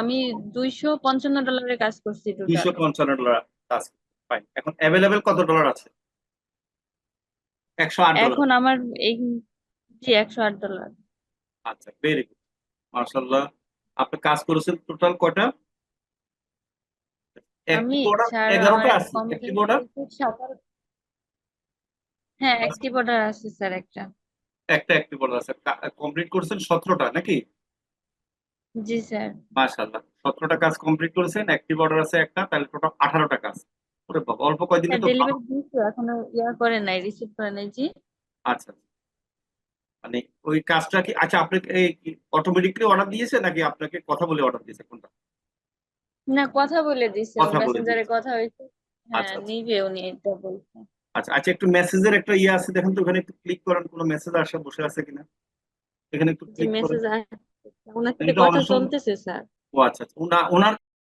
আমি দুইশো পঞ্চান্ন ডলারের কাজ করছি দুইশো টোটাল পঞ্চান্ন ডলার কাজ ফাইন এখন অ্যাভেলেবেল কত ডলার আছে? একশো আট ডলার। এখন আমার এই জি একশো আট ডলার। আচ্ছা ভেরি গুড মার্শাল্লাহ আপনি কাজ করেছেন টোটাল কয়টা? আমি একটি এগারোটা আছে একটি সাতার হ্যাঁ অ্যাক্টিভ অর্ডার আছে স্যার একটা। একটা অ্যাক্টিভ অর্ডার আছে। কমপ্লিট করেছেন সতেরোটা নাকি? জি স্যার। মাশাল্লাহ সতেরোটা কাজ কমপ্লিট করেছেন অ্যাক্টিভ অর্ডার আছে একটা তাহলে টোটাল আঠারোটা কাজ। ওরে বাবা অল্প কয়দিনে তো ডেলিভারি দিয়েছ এখনও ইয়া করে নাই রিসিভ করে নাই জি। আচ্ছা। মানে ওই কাজটা কি আচ্ছা আপনি অটোমেটিকলি অর্ডার দিয়েছে নাকি আপনাকে কথা বলে অর্ডার দিয়েছে কোনটা? না কথা বলে কথা বলে মেসেঞ্জারে কথা হয়েছে। হ্যাঁ আচ্ছা, আচ্ছা। নিবে উনি এটা বলছে। আচ্ছা আচ্ছা একটু মেসেজের একটা ইয়ে আছে দেখেন তো ওখানে একটু ক্লিক করেন কোনো মেসেজ আসে বসে আছে কিনা? এখানে একটু জি ক্লিক করেন। মেসেজ ওনার থেকে কথা চলতেছে স্যার। ও আচ্ছা আচ্ছা। ওনা ওনার